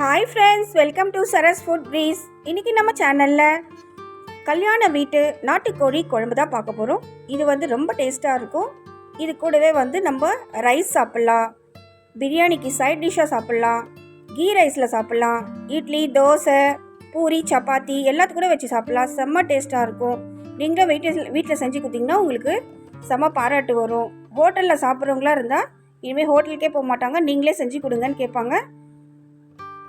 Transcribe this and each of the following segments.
Hi friends welcome to Saras food breeze இன்றைக்கி நம்ம சேனலில் கல்யாண வீட்டு நாட்டுக்கோழி குழம்பு தான் பார்க்க போகிறோம் இது வந்து ரொம்ப டேஸ்ட்டாக இருக்கும். இது கூடவே வந்து நம்ம ரைஸ் சாப்பிட்லாம். பிரியாணிக்கு சைட் டிஷ்ஷாக சாப்பிட்லாம். கீ ரைஸில் சாப்பிட்லாம். இட்லி தோசை பூரி சப்பாத்தி எல்லாத்துக்கும் கூட வச்சு சாப்பிட்லாம். செம்ம டேஸ்ட்டாக இருக்கும். நீங்களும் வீட்டில் வீட்டில் செஞ்சு கொடுத்தீங்கன்னா உங்களுக்கு செம்ம பாராட்டு வரும். ஹோட்டலில் சாப்பிட்றவங்களா இருந்தால் இனிமேல் ஹோட்டலுக்கே போக மாட்டாங்க. நீங்களே செஞ்சு கொடுங்கன்னு கேட்பாங்க.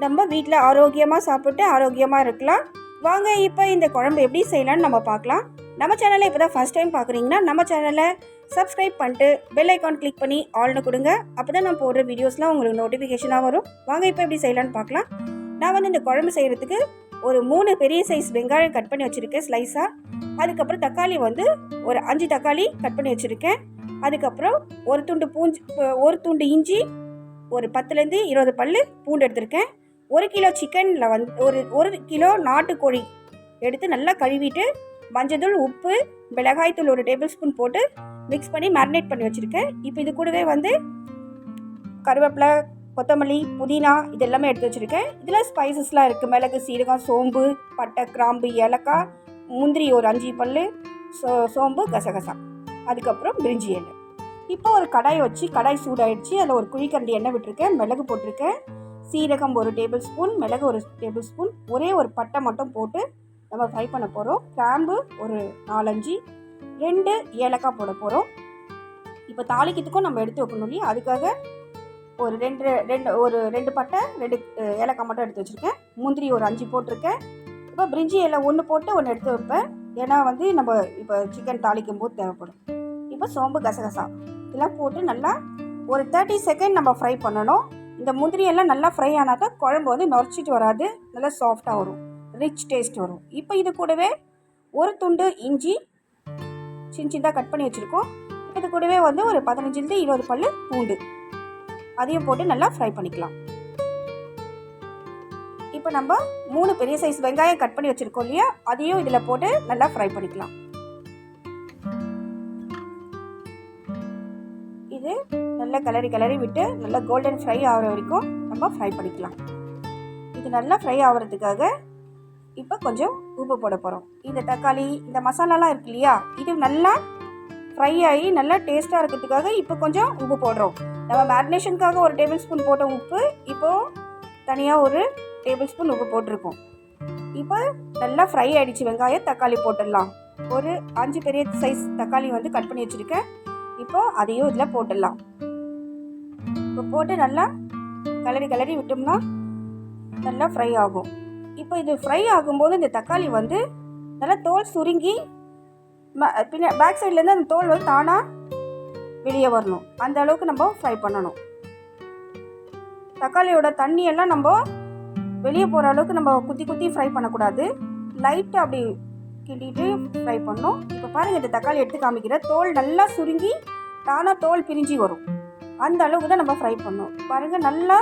நம்ம வீட்டில் ஆரோக்கியமாக சாப்பிட்டு ஆரோக்கியமாக இருக்கலாம். வாங்க இப்போ இந்த குழம்பு எப்படி செய்யலாம்னு நம்ம பார்க்கலாம். நம்ம சேனலை இப்போ தான் ஃபஸ்ட் டைம் பார்க்குறீங்கன்னா நம்ம சேனலை சப்ஸ்கிரைப் பண்ணிட்டு பெல் ஐக்கான் கிளிக் பண்ணி ஆல்னு கொடுங்க. அப்போ தான் நான் போடுற வீடியோஸ்லாம் உங்களுக்கு நோட்டிஃபிகேஷனாக வரும். வாங்க இப்போ எப்படி செய்யலான்னு பார்க்கலாம். நான் வந்து இந்த குழம்பு செய்கிறதுக்கு ஒரு மூணு பெரிய சைஸ் வெங்காயம் கட் பண்ணி வச்சுருக்கேன் ஸ்லைஸாக அதுக்கப்புறம் தக்காளி வந்து ஒரு அஞ்சு தக்காளி கட் பண்ணி வச்சுருக்கேன். அதுக்கப்புறம் ஒரு துண்டு பூஞ்சி ஒரு துண்டு இஞ்சி ஒரு பத்துலேருந்து இருபது பல் பூண்டு எடுத்திருக்கேன். ஒரு கிலோ சிக்கனில் வந்து ஒரு ஒரு கிலோ நாட்டுக்கோழி எடுத்து நல்லா கழுவிட்டு மஞ்சள்தூள் உப்பு மிளகாய்த்தூள் ஒரு டேபிள் ஸ்பூன் போட்டு மிக்ஸ் பண்ணி மேரினேட் பண்ணி வச்சுருக்கேன். இப்போ இது கூடவே வந்து கருவேப்பிலை கொத்தமல்லி புதினா இது எல்லாமே எடுத்து வச்சுருக்கேன். இதில் ஸ்பைசஸ்லாம் இருக்குது மிளகு சீரகம் சோம்பு பட்டை கிராம்பு ஏலக்காய் முந்திரி ஒரு அஞ்சு பல் சோ சோம்பு கசகசா. அதுக்கப்புறம் பிரிஞ்சி எண்ணெய் இப்போ ஒரு கடாய் வச்சு கடாய் சூடாயிடுச்சு. அதில் ஒரு குழிக்கரண்டி எண்ணெய் விட்டுருக்கேன். மிளகு போட்டிருக்கேன். சீரகம் ஒரு டேபிள் ஸ்பூன் மிளகு ஒரு டேபிள் ஸ்பூன் ஒரே ஒரு பட்டை மட்டும் போட்டு நம்ம ஃப்ரை பண்ண போகிறோம் கிராம்பு ஒரு நாலஞ்சு ரெண்டு ஏலக்காய் போட போகிறோம் இப்போ தாளிக்கிறதுக்கும் நம்ம எடுத்து வைக்கணும் இல்லையா? அதுக்காக ஒரு ரெண்டு ரெண்டு ஒரு ரெண்டு பட்டை ரெண்டு ஏலக்காய் மட்டும் எடுத்து வச்சுருக்கேன். முந்திரி ஒரு அஞ்சு போட்டிருக்கேன். இப்போ பிரிஞ்சி இலை ஒன்று போட்டு ஒன்று எடுத்து வைப்பேன். ஏன்னா வந்து நம்ம இப்போ சிக்கன் தாளிக்கும் போது தேவைப்படும். இப்போ சோம்பு கசகசா. இதெல்லாம் போட்டு நல்லா ஒரு தேர்ட்டி செகண்ட் நம்ம ஃப்ரை பண்ணணும். இந்த முந்திரியெல்லாம் நல்லா ஃப்ரை ஆனால் தான் குழம்பு வந்து நொறச்சிட்டு வராது. நல்லா சாஃப்டாக வரும். ரிச் டேஸ்ட் வரும். இப்போ இது கூடவே ஒரு துண்டு இஞ்சி சின்ன சின்னதாக கட் பண்ணி வச்சுருக்கோம். இது கூடவே வந்து ஒரு பதினஞ்சுலேருந்து இருபது பல் பூண்டு. அதையும் போட்டு நல்லா ஃப்ரை பண்ணிக்கலாம். இப்போ நம்ம மூணு பெரிய சைஸ் வெங்காயம் கட் பண்ணி வச்சுருக்கோம் இல்லையா? அதையும் இதில் போட்டு நல்லா ஃப்ரை பண்ணிக்கலாம். இது நல்லா கிளறி கிளறி விட்டு நல்லா கோல்டன் ஃப்ரை ஆகிற வரைக்கும் நம்ம ஃப்ரை பண்ணிக்கலாம். இது நல்லா ஃப்ரை ஆகிறதுக்காக இப்போ கொஞ்சம் உப்பு போட போகிறோம் இந்த தக்காளி இந்த மசாலாலாம் இருக்கு இல்லையா? இது நல்லா ஃப்ரை ஆகி நல்லா டேஸ்ட்டாக இருக்கிறதுக்காக இப்போ கொஞ்சம் உப்பு போடுறோம். நம்ம மேரினேஷனுக்காக ஒரு டேபிள் ஸ்பூன் போட்ட உப்பு இப்போது தனியாக ஒரு டேபிள் ஸ்பூன் உப்பு போட்டிருக்கோம். இப்போ நல்லா ஃப்ரை ஆகிடுச்சு வெங்காயம் தக்காளி போட்டுடலாம். ஒரு அஞ்சு பெரிய சைஸ் தக்காளி வந்து கட் பண்ணி வச்சுருக்கேன். இப்போ அதையும் இதில் போட்டுடலாம். இப்போ போட்டு நல்லா கிளறி கிளறி விட்டோம்னா நல்லா ஃப்ரை ஆகும். இப்போ இது ஃப்ரை ஆகும்போது இந்த தக்காளி வந்து நல்லா தோல் சுருங்கி ம- பின்ன பேக் சைட்லேருந்து அந்த தோல் வந்து தானாக வெளியே வரணும். அந்த அளவுக்கு நம்ம ஃப்ரை பண்ணணும். தக்காளியோட தண்ணியெல்லாம் நம்ம வெளியே போகிற அளவுக்கு நம்ம குத்தி குத்தி ஃப்ரை பண்ணக்கூடாது. லைட்டாக அப்படி கிண்டிட்டு ஃப்ரை பண்ணணும். இப்போ பாருங்கள் இந்த தக்காளி எடுத்து காமிக்கிற தோல் நல்லா சுருங்கி தானாக தோல் பிரிஞ்சு வரும். அந்த அளவுக்கு தான் நம்ம ஃப்ரை பண்ணணும் பாருங்கள் நல்லா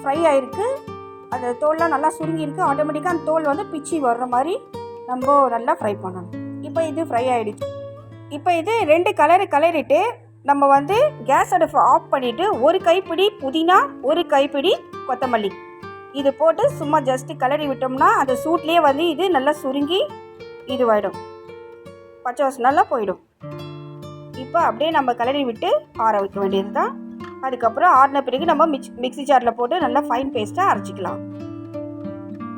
ஃப்ரை ஆகிருக்கு அந்த தோல்லாம் நல்லா சுருங்கியிருக்கு. ஆட்டோமேட்டிக்காக அந்த தோல் வந்து பிச்சு வர்ற மாதிரி நம்ம நல்லா ஃப்ரை பண்ணணும். இப்போ இது ஃப்ரை ஆகிடுச்சு இப்போ இது ரெண்டு கலரு கலரிட்டு நம்ம வந்து கேஸ் அடுப்பு ஆஃப் பண்ணிவிட்டு ஒரு கைப்பிடி புதினா ஒரு கைப்பிடி கொத்தமல்லி. இது போட்டு சும்மா ஜஸ்ட்டு கலரி விட்டோம்னா அந்த சூட்லேயே வந்து இது நல்லா சுருங்கி இதுவாயிடும். பச்சை வாசனெல்லாம் போயிடும். இப்போ அப்படியே நம்ம கிளறி விட்டு ஆற வைக்க வேண்டியது தான் அதுக்கப்புறம் ஆறின பிறகு நம்ம மிக்ஸ் மிக்ஸி ஜாரில் போட்டு நல்லா ஃபைன் பேஸ்ட்டாக அரைச்சிக்கலாம்.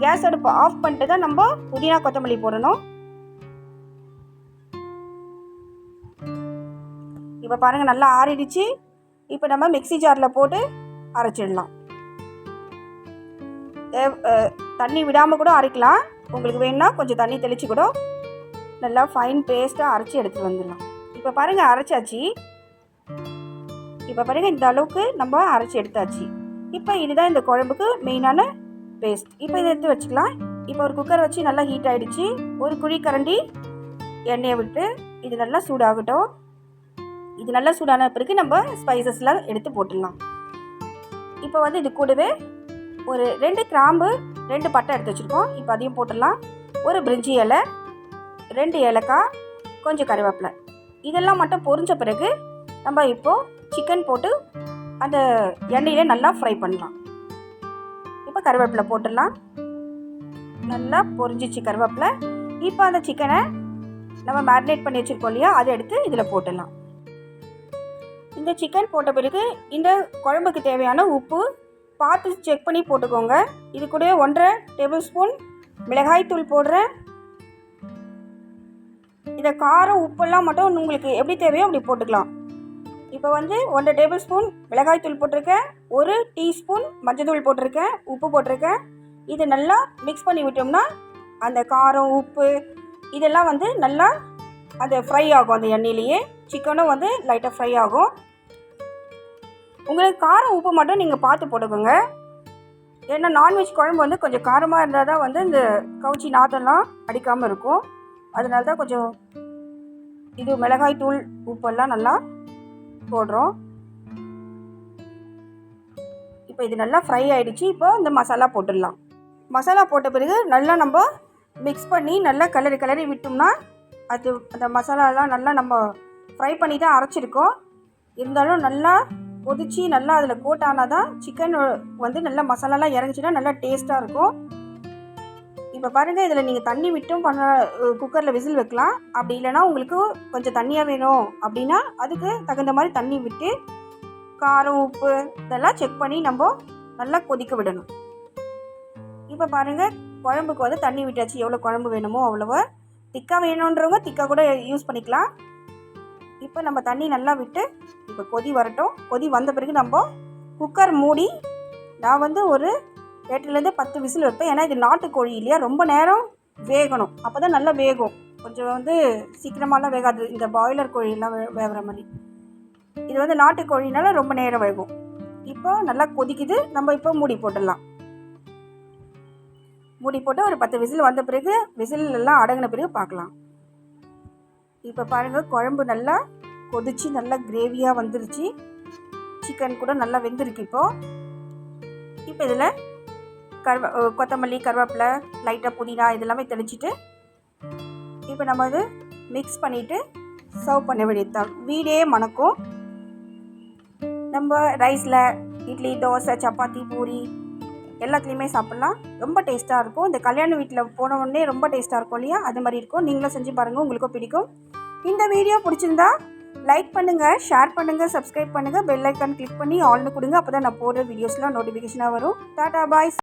கேஸ் அடுப்பு ஆஃப் பண்ணிட்டு தான் நம்ம புதினா கொத்தமல்லி போடணும். இப்போ பாருங்கள் நல்லா ஆறிடுச்சு. இப்போ நம்ம மிக்ஸி ஜாரில் போட்டு அரைச்சிடலாம். தண்ணி விடாமல் கூட அரைக்கலாம். உங்களுக்கு வேணும்னா கொஞ்சம் தண்ணி தெளித்து கூட நல்லா ஃபைன் பேஸ்ட்டாக அரைச்சி எடுத்துகிட்டு வந்துடலாம். இப்போ பாருங்கள் அரைச்சாச்சு. இப்போ பாருங்கள் இந்த அளவுக்கு நம்ம அரைச்சி எடுத்தாச்சு. இப்போ இதுதான் இந்த குழம்புக்கு மெயினான பேஸ்ட் இப்போ இதை எடுத்து வச்சுக்கலாம். இப்போ ஒரு குக்கர் வச்சு நல்லா ஹீட் ஆகிடுச்சு ஒரு குழி கரண்டி எண்ணெயை விட்டு இது நல்லா சூடாகட்டும். இது நல்லா சூடான பிறகு நம்ம ஸ்பைசஸ்லாம் எடுத்து போட்டுடலாம். இப்போ வந்து இது கூடவே ஒரு ரெண்டு கிராம்பு ரெண்டு பட்டை எடுத்து வச்சுருக்கோம். இப்போ அதையும் போட்டுடலாம். ஒரு பிரிஞ்சி இலை ரெண்டு ஏலக்காய் கொஞ்சம் கருவேப்பிலை. இதெல்லாம் மட்டும் பொரிஞ்ச பிறகு நம்ம இப்போது சிக்கன் போட்டு அந்த எண்ணெயில் நல்லா ஃப்ரை பண்ணலாம். இப்போ கருவேப்பிலை போட்டுடலாம். நல்லா பொரிஞ்சிச்சு கருவேப்பிலை. இப்போ அந்த சிக்கனை நம்ம மேரினேட் பண்ணி வச்சுருக்கோம் இல்லையா அதை எடுத்து இதில் போட்டுடலாம். இந்த சிக்கன் போட்ட பிறகு இந்த குழம்புக்கு தேவையான உப்பு பார்த்து செக் பண்ணி போட்டுக்கோங்க. இது கூட ஒன்றரை டேபிள் ஸ்பூன் மிளகாய்த்தூள் போடுறேன். இதை காரம் உப்பெல்லாம் மட்டும் உங்களுக்கு எப்படி தேவையோ அப்படி போட்டுக்கலாம். இப்போ வந்து ஒன்றரை டேபிள் ஸ்பூன் மிளகாய் தூள் போட்டிருக்கேன் ஒரு டீஸ்பூன் மஞ்சத்தூள் போட்டிருக்கேன் உப்பு போட்டிருக்கேன். இது நல்லா மிக்ஸ் பண்ணி விட்டோம்னா அந்த காரம் உப்பு இதெல்லாம் வந்து நல்லா அது ஃப்ரை ஆகும் அந்த எண்ணெயிலேயே. சிக்கனும் வந்து லைட்டாக ஃப்ரை ஆகும். உங்களுக்கு காரம் உப்பு மட்டும் நீங்கள் பார்த்து போட்டுக்கோங்க. ஏன்னா நான்வெஜ் குழம்பு வந்து கொஞ்சம் காரமாக இருந்தால் தான் வந்து இந்த கவுச்சி நாத்தெல்லாம் அடிக்காமல் இருக்கும். அதனால தான் கொஞ்சம் இது மிளகாய் தூள் உப்பெல்லாம் நல்லா போடுறோம். இப்போ இது நல்லா ஃப்ரை ஆகிடுச்சு இப்போ இந்த மசாலா போட்டுடலாம். மசாலா போட்ட பிறகு நல்லா நம்ம மிக்ஸ் பண்ணி நல்லா கிளறி கிளறி விட்டோம்னா அது அந்த மசாலாலாம் நல்லா நம்ம ஃப்ரை பண்ணி தான் அரைச்சிருக்கோம். இருந்தாலும் நல்லா கொதிச்சு நல்லா அதில் கோட் ஆனால் தான் சிக்கன் வந்து நல்லா மசாலாலாம் இறங்கிச்சின்னா நல்லா டேஸ்ட்டாக இருக்கும். இப்போ பாருங்கள் இதில் நீங்கள் தண்ணி விட்டும் பண்ண குக்கரில் விசில் வைக்கலாம். அப்படி இல்லைன்னா உங்களுக்கு கொஞ்சம் தண்ணியாக வேணும் அப்படின்னா அதுக்கு தகுந்த மாதிரி தண்ணி விட்டு காரம் உப்பு இதெல்லாம் செக் பண்ணி நம்ம நல்லா கொதிக்க விடணும். இப்போ பாருங்கள் குழம்புக்கு வந்து தண்ணி விட்டாச்சு. எவ்வளோ குழம்பு வேணுமோ அவ்வளோவா. திக்காக வேணுன்றவங்க திக்காக கூட யூஸ் பண்ணிக்கலாம். இப்போ நம்ம தண்ணி நல்லா விட்டு இப்போ கொதி வரட்டும். கொதி வந்த பிறகு நம்ம குக்கர் மூடி நான் வந்து ஒரு எட்டுலேருந்து பத்து விசில் வைப்பேன். ஏன்னா இது நாட்டுக்கோழி இல்லையா? ரொம்ப நேரம் வேகணும். அப்போ தான் நல்லா வேகும். கொஞ்சம் வந்து சீக்கிரமாலாம் வேகாது. இந்த பாய்லர் கோழியெல்லாம் வே வேகிற மாதிரி. இது வந்து நாட்டுக்கோழினால ரொம்ப நேரம் வேகும். இப்போ நல்லா கொதிக்குது. நம்ம இப்போ மூடி போட்டுடலாம். மூடி போட்டு ஒரு பத்து விசில் வந்த பிறகு விசிலெல்லாம் அடங்கின பிறகு பார்க்கலாம். இப்போ பாருங்கள் குழம்பு நல்லா கொதிச்சு நல்லா கிரேவியாக வந்துருச்சு. சிக்கன் கூட நல்லா வெந்திருக்கு இப்போது இப்போ இதில் கருவ கொத்தமல்லி கருவேப்பிலை லைட்டாக புதினா இதெல்லாமே தெளிச்சிட்டு இப்போ நம்ம வந்து மிக்ஸ் பண்ணிவிட்டு சர்வ் பண்ண வேண்டியதுதான். வீடே மணக்கும். நம்ம ரைஸில் இட்லி தோசை சப்பாத்தி பூரி எல்லாத்துலேயுமே சாப்பிட்லாம். ரொம்ப டேஸ்ட்டாக இருக்கும். இந்த கல்யாண வீட்டில் போனவுடனே ரொம்ப டேஸ்ட்டாக இருக்கும் இல்லையா? அது மாதிரி இருக்கும். நீங்களும் செஞ்சு பாருங்கள் உங்களுக்கும் பிடிக்கும். இந்த வீடியோ பிடிச்சிருந்தா லைக் பண்ணுங்கள் ஷேர் பண்ணுங்கள் சப்ஸ்கிரைப் பண்ணுங்கள் பெல் ஐக்கான் கிளிக் பண்ணி ஆல்னு கொடுங்க. அப்போ தான் நான் போடுற வீடியோஸ்லாம் நோட்டிஃபிகேஷனாக வரும். டாடா பாய்